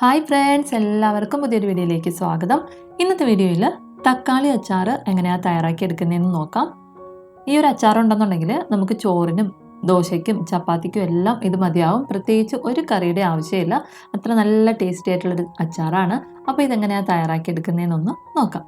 Hi friends എല്ലാവർക്കും പുതിയൊരു വീഡിയോയിലേക്ക് സ്വാഗതം. ഇന്നത്തെ വീഡിയോയിൽ തക്കാളി അച്ചാർ എങ്ങനെയാണ് തയ്യാറാക്കി എടുക്കുന്നതെന്ന് നോക്കാം. ഈ ഒരു അച്ചാർ ഉണ്ടെന്നുണ്ടെങ്കിൽ നമുക്ക് ചോറിനും ദോശയ്ക്കും ചപ്പാത്തിക്കും എല്ലാം ഇത് മതിയാവും. പ്രത്യേകിച്ച് ഒരു കറിയുടെ ആവശ്യമില്ല. അത്ര നല്ല ടേസ്റ്റി ആയിട്ടുള്ളൊരു അച്ചാറാണ്. അപ്പോൾ ഇതെങ്ങനെയാണ് തയ്യാറാക്കി എടുക്കുന്നതെന്നൊന്ന് നോക്കാം.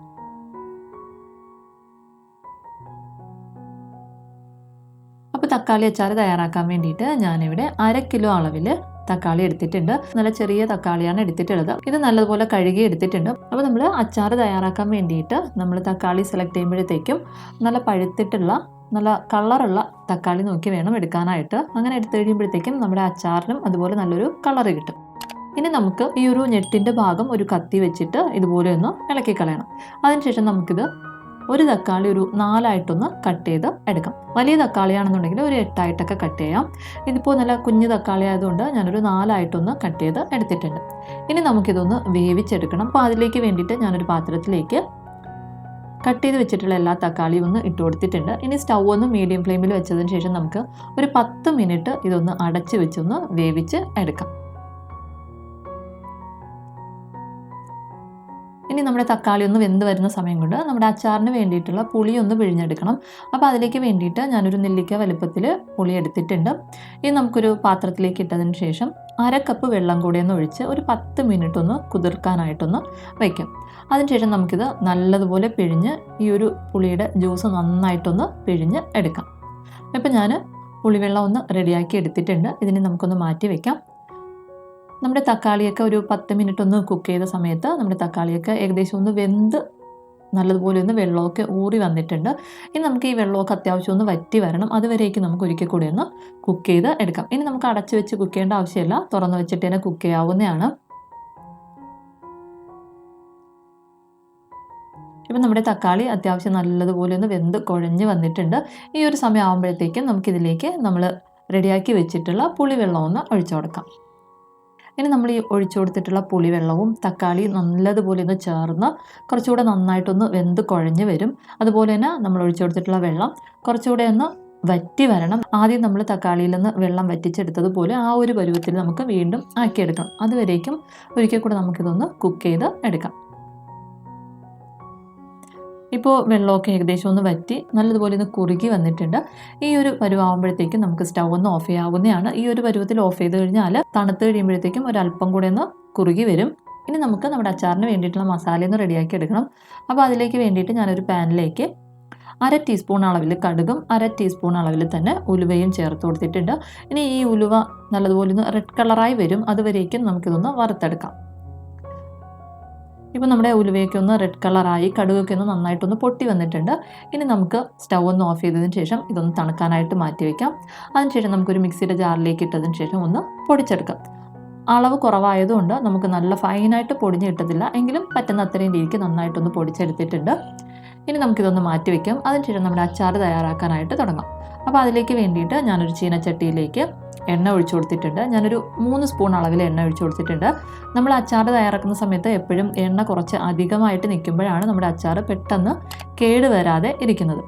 അപ്പോൾ തക്കാളി അച്ചാർ തയ്യാറാക്കാൻ വേണ്ടിയിട്ട് ഞാനിവിടെ അര കിലോ അളവിൽ തക്കാളി എടുത്തിട്ടുണ്ട്. നല്ല ചെറിയ തക്കാളിയാണ് എടുത്തിട്ടുള്ളത്. ഇത് നല്ലതുപോലെ കഴുകി എടുത്തിട്ടുണ്ട്. അപ്പോൾ നമ്മൾ അച്ചാർ തയ്യാറാക്കാൻ വേണ്ടിയിട്ട് നമ്മൾ തക്കാളി സെലക്ട് ചെയ്യുമ്പോഴത്തേക്കും നല്ല പഴുത്തിട്ടുള്ള നല്ല കളറുള്ള തക്കാളി നോക്കി വേണം എടുക്കാനായിട്ട്. അങ്ങനെ എടുത്തു കഴിയുമ്പോഴത്തേക്കും നമ്മുടെ അച്ചാറിനും അതുപോലെ നല്ലൊരു കളർ കിട്ടും. ഇനി നമുക്ക് ഈ ഒരു ഞെട്ടിന്റെ ഭാഗം ഒരു കത്തി വെച്ചിട്ട് ഇതുപോലെ ഒന്ന് ഇളക്കി കളയണം. അതിനുശേഷം നമുക്കിത് ഒരു തക്കാളി ഒരു നാലായിട്ടൊന്ന് കട്ട് ചെയ്ത് എടുക്കാം. വലിയ തക്കാളിയാണെന്നുണ്ടെങ്കിൽ ഒരു എട്ടായിട്ടൊക്കെ കട്ട് ചെയ്യാം. ഇതിപ്പോൾ നല്ല കുഞ്ഞു തക്കാളി ആയതുകൊണ്ട് ഞാനൊരു നാലായിട്ടൊന്ന് കട്ട് ചെയ്ത് എടുത്തിട്ടുണ്ട്. ഇനി നമുക്കിതൊന്ന് വേവിച്ചെടുക്കണം. അപ്പോൾ അതിലേക്ക് വേണ്ടിയിട്ട് ഞാനൊരു പാത്രത്തിലേക്ക് കട്ട് ചെയ്ത് വെച്ചിട്ടുള്ള എല്ലാ തക്കാളിയും ഒന്ന് ഇട്ട് കൊടുത്തിട്ടുണ്ട്. ഇനി സ്റ്റൗ ഒന്ന് മീഡിയം ഫ്ലെയിമിൽ വെച്ചതിന് ശേഷം നമുക്ക് ഒരു പത്ത് മിനിറ്റ് ഇതൊന്ന് അടച്ച് വെച്ചൊന്ന് വേവിച്ച് എടുക്കാം. ഇനി നമ്മുടെ തക്കാളി ഒന്ന് വെന്ത് വരുന്ന സമയം കൊണ്ട് നമ്മുടെ അച്ചാറിന് വേണ്ടിയിട്ടുള്ള പുളി ഒന്ന് പിഴിഞ്ഞെടുക്കണം. അപ്പോൾ അതിലേക്ക് വേണ്ടിയിട്ട് ഞാനൊരു നെല്ലിക്ക വലുപ്പത്തിൽ പുളി എടുത്തിട്ടുണ്ട്. ഇനി നമുക്കൊരു പാത്രത്തിലേക്ക് ഇട്ടതിന് ശേഷം അര കപ്പ് വെള്ളം കൂടെ ഒന്ന് ഒഴിച്ച് ഒരു പത്ത് മിനിറ്റ് ഒന്ന് കുതിർക്കാനായിട്ടൊന്ന് വയ്ക്കും അതിനുശേഷം നമുക്കിത് നല്ലതുപോലെ പിഴിഞ്ഞ് ഈ ഒരു പുളിയുടെ ജ്യൂസ് നന്നായിട്ടൊന്ന് പിഴിഞ്ഞ് എടുക്കാം. ഇപ്പം ഞാൻ പുളിവെള്ളം ഒന്ന് റെഡിയാക്കി എടുത്തിട്ടുണ്ട്. ഇതിനെ നമുക്കൊന്ന് മാറ്റി വയ്ക്കാം നമ്മുടെ തക്കാളിയൊക്കെ ഒരു പത്ത് മിനിറ്റ് ഒന്ന് കുക്ക് ചെയ്ത സമയത്ത് നമ്മുടെ തക്കാളിയൊക്കെ ഏകദേശം ഒന്ന് വെന്ത് നല്ലതുപോലെ ഒന്ന് വെള്ളമൊക്കെ ഊറി വന്നിട്ടുണ്ട്. ഇനി നമുക്ക് ഈ വെള്ളമൊക്കെ അത്യാവശ്യം ഒന്ന് വറ്റി വരണം. അതുവരേക്കും നമുക്ക് ഒരിക്കൽ കൂടി ഒന്ന് കുക്ക് ചെയ്ത് എടുക്കാം. ഇനി നമുക്ക് അടച്ചു വെച്ച് കുക്ക് ചെയ്യേണ്ട ആവശ്യമില്ല. തുറന്നു വെച്ചിട്ട് തന്നെ കുക്ക് ചെയ്യാവുന്നതാണ്. ഇപ്പം നമ്മുടെ തക്കാളി അത്യാവശ്യം നല്ലതുപോലെ ഒന്ന് വെന്ത് കുഴഞ്ഞ് വന്നിട്ടുണ്ട്. ഈ ഒരു സമയം ആകുമ്പോഴത്തേക്കും നമുക്കിതിലേക്ക് നമ്മൾ റെഡിയാക്കി വെച്ചിട്ടുള്ള പുളിവെള്ളം ഒന്ന് ഒഴിച്ചു കൊടുക്കാം. ഇനി നമ്മൾ ഈ ഒഴിച്ചു കൊടുത്തിട്ടുള്ള പുളിവെള്ളവും തക്കാളി നല്ലതുപോലെ ഒന്ന് ചേർന്ന് കുറച്ചുകൂടെ നന്നായിട്ടൊന്ന് വെന്ത് കുഴഞ്ഞ് വരും. അതുപോലെ തന്നെ നമ്മൾ ഒഴിച്ചു കൊടുത്തിട്ടുള്ള വെള്ളം കുറച്ചുകൂടെ ഒന്ന് വറ്റി വരണം. ആദ്യം നമ്മൾ തക്കാളിയിൽ നിന്ന് വെള്ളം വറ്റിച്ചെടുത്തതുപോലെ ആ ഒരു പരുവത്തിൽ നമുക്ക് വീണ്ടും ആക്കിയെടുക്കണം. അതുവരേക്കും ഒരിക്കൽ കൂടെ നമുക്കിതൊന്ന് കുക്ക് ചെയ്ത് എടുക്കാം. ഇപ്പോൾ വെള്ളമൊക്കെ ഏകദേശം ഒന്ന് വറ്റി നല്ലതുപോലെ ഒന്ന് കുറുകി വന്നിട്ടുണ്ട്. ഈ ഒരു പരുവാകുമ്പോഴത്തേക്കും നമുക്ക് സ്റ്റൗ ഒന്ന് ഓഫ് ചെയ്യാവുന്നതാണ്. ഈ ഒരു പരുവത്തിൽ ഓഫ് ചെയ്ത് കഴിഞ്ഞാൽ തണുത്ത് കഴിയുമ്പോഴത്തേക്കും ഒരല്പം കൂടെ ഒന്ന് കുറുകി വരും. ഇനി നമുക്ക് നമ്മുടെ അച്ചാറിന് വേണ്ടിയിട്ടുള്ള മസാല ഒന്ന് റെഡിയാക്കി എടുക്കണം. അപ്പോൾ അതിലേക്ക് വേണ്ടിയിട്ട് ഞാനൊരു പാനിലേക്ക് അര ടീസ്പൂൺ അളവിൽ കടുകും അര ടീസ്പൂൺ അളവിൽ തന്നെ ഉലുവയും ചേർത്ത് കൊടുത്തിട്ടുണ്ട്. ഇനി ഈ ഉലുവ നല്ലതുപോലെ ഒന്ന് റെഡ് കളറായി വരും. അതുവരേക്കും നമുക്കിതൊന്ന് വറുത്തെടുക്കാം. ഇപ്പോൾ നമ്മുടെ ഉലുവയൊക്കെ ഒന്ന് റെഡ് കളറായി കടുകൊക്കെ ഒന്ന് നന്നായിട്ടൊന്ന് പൊട്ടി വന്നിട്ടുണ്ട്. ഇനി നമുക്ക് സ്റ്റൗ ഒന്ന് ഓഫ് ചെയ്തതിന് ശേഷം ഇതൊന്ന് തണുക്കാനായിട്ട് മാറ്റി വയ്ക്കാം അതിനുശേഷം നമുക്കൊരു മിക്സിയുടെ ജാറിലേക്ക് ഇട്ടതിന് ശേഷം ഒന്ന് പൊടിച്ചെടുക്കാം. അളവ് കുറവായതുകൊണ്ട് നമുക്ക് നല്ല ഫൈനായിട്ട് പൊടിഞ്ഞ് കിട്ടത്തില്ല. എങ്കിലും പറ്റുന്ന അത്രയും രീതിക്ക് നന്നായിട്ടൊന്ന് പൊടിച്ചെടുത്തിട്ടുണ്ട്. ഇനി നമുക്കിതൊന്ന് മാറ്റി വയ്ക്കാം അതിനുശേഷം നമ്മുടെ അച്ചാർ തയ്യാറാക്കാനായിട്ട് തുടങ്ങാം. അപ്പോൾ അതിലേക്ക് വേണ്ടിയിട്ട് ഞാനൊരു ചീനച്ചട്ടിയിലേക്ക് എണ്ണ ഒഴിച്ചു കൊടുത്തിട്ടുണ്ട്. ഞാനൊരു മൂന്ന് സ്പൂൺ അളവിൽ എണ്ണ ഒഴിച്ചു കൊടുത്തിട്ടുണ്ട്. നമ്മൾ അച്ചാർ തയ്യാറാക്കുന്ന സമയത്ത് എപ്പോഴും എണ്ണ കുറച്ച് അധികമായിട്ട് നിൽക്കുമ്പോഴാണ് നമ്മുടെ അച്ചാർ പെട്ടെന്ന് കേട് വരാതെ ഇരിക്കുന്നത്.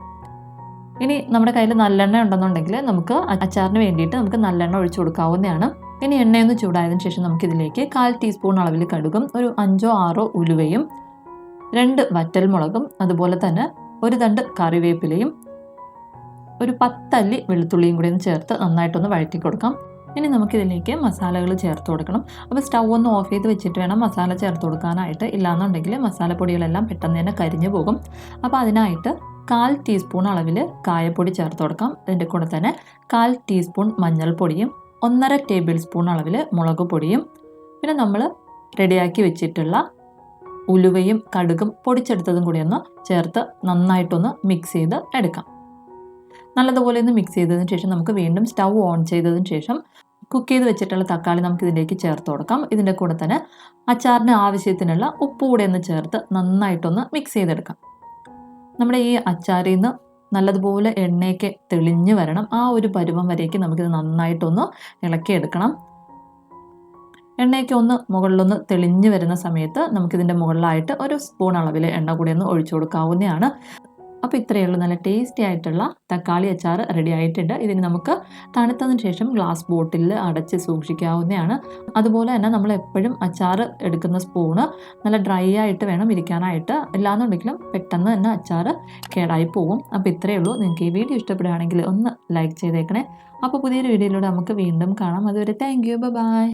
ഇനി നമ്മുടെ കയ്യിൽ നല്ലെണ്ണ ഉണ്ടെന്നുണ്ടെങ്കിൽ നമുക്ക് അച്ചാറിന് വേണ്ടിയിട്ട് നമുക്ക് നല്ലെണ്ണ ഒഴിച്ചു കൊടുക്കാവുന്നതാണ്. ഇനി എണ്ണയൊന്ന് ചൂടായതിനു ശേഷം നമുക്കിതിലേക്ക് കാൽ ടീസ്പൂൺ അളവിൽ കടുകും ഒരു അഞ്ചോ ആറോ ഉലുവയും രണ്ട് വറ്റൽമുളകും അതുപോലെ തന്നെ ഒരു തണ്ട് കറിവേപ്പിലയും ഒരു പത്തല്ലി വെളുത്തുള്ളിയും കൂടി ഒന്ന് ചേർത്ത് നന്നായിട്ടൊന്ന് വഴറ്റി കൊടുക്കാം ഇനി നമുക്കിതിലേക്ക് മസാലകൾ ചേർത്ത് കൊടുക്കണം. അപ്പോൾ സ്റ്റൗ ഒന്ന് ഓഫ് ചെയ്ത് വെച്ചിട്ട് വേണം മസാല ചേർത്ത് കൊടുക്കാനായിട്ട്. ഇല്ലാന്നുണ്ടെങ്കിൽ മസാലപ്പൊടികളെല്ലാം പെട്ടെന്ന് തന്നെ കരിഞ്ഞു പോകും. അപ്പോൾ അതിനായിട്ട് കാൽ ടീസ്പൂൺ അളവിൽ കായപ്പൊടി ചേർത്ത് കൊടുക്കാം. അതിന്റെ കൂടെ തന്നെ കാൽ ടീസ്പൂൺ മഞ്ഞൾപ്പൊടിയും ഒന്നര ടേബിൾ സ്പൂൺ അളവിൽ മുളക് പൊടിയും. പിന്നെ നമ്മൾ റെഡിയാക്കി വെച്ചിട്ടുള്ള ഉലുവയും കടുകും പൊടിച്ചെടുത്തതും കൂടി ഒന്ന് ചേർത്ത് നന്നായിട്ടൊന്ന് മിക്സ് ചെയ്ത് എടുക്കാം. നല്ലതുപോലെ ഒന്ന് മിക്സ് ചെയ്തതിന് ശേഷം നമുക്ക് വീണ്ടും സ്റ്റൗ ഓൺ ചെയ്തതിന് ശേഷം കുക്ക് ചെയ്ത് വെച്ചിട്ടുള്ള തക്കാളി നമുക്ക് ഇതിലേക്ക് ചേർത്ത് കൊടുക്കാം. ഇതിന്റെ കൂടെ തന്നെ അച്ചാറിന് ആവശ്യത്തിനുള്ള ഉപ്പ് കൂടെ ഒന്ന് ചേർത്ത് നന്നായിട്ടൊന്ന് മിക്സ് ചെയ്തെടുക്കാം. നമ്മുടെ ഈ അച്ചാറിൽ നിന്ന് നല്ലതുപോലെ എണ്ണയൊക്കെ തെളിഞ്ഞു വരണം. ആ ഒരു പരുവം വരേക്ക് നമുക്കിത് നന്നായിട്ടൊന്ന് ഇളക്കിയെടുക്കണം. എണ്ണയൊക്കെ ഒന്ന് മുകളിലൊന്ന് തെളിഞ്ഞു വരുന്ന സമയത്ത് നമുക്കിതിന്റെ മുകളിലായിട്ട് ഒരു സ്പൂൺ അളവിൽ എണ്ണ കൂടി ഒന്ന് ഒഴിച്ചു കൊടുക്കാവുന്നതാണ്. അപ്പോൾ ഇത്രയേ ഉള്ളൂ. നല്ല ടേസ്റ്റി ആയിട്ടുള്ള തക്കാളി അച്ചാർ റെഡി ആയിട്ടുണ്ട്. ഇതിന് നമുക്ക് തണുത്തതിന് ശേഷം ഗ്ലാസ് ബോട്ടിലിൽ അടച്ച് സൂക്ഷിക്കാവുന്നതാണ്. അതുപോലെ തന്നെ നമ്മൾ എപ്പോഴും അച്ചാർ എടുക്കുന്ന സ്പൂണ് നല്ല ഡ്രൈ ആയിട്ട് വേണം ഇരിക്കാനായിട്ട്. ഇല്ലാന്നുണ്ടെങ്കിലും പെട്ടെന്ന് തന്നെ അച്ചാർ കേടായി പോകും. അപ്പോൾ ഇത്രയേ ഉള്ളൂ. നിങ്ങൾക്ക് ഈ വീഡിയോ ഇഷ്ടപ്പെടുകയാണെങ്കിൽ ഒന്ന് ലൈക്ക് ചെയ്തേക്കണേ. അപ്പോൾ പുതിയൊരു വീഡിയോയിലൂടെ നമുക്ക് വീണ്ടും കാണാം. അതുവരെ താങ്ക് യു ബൈ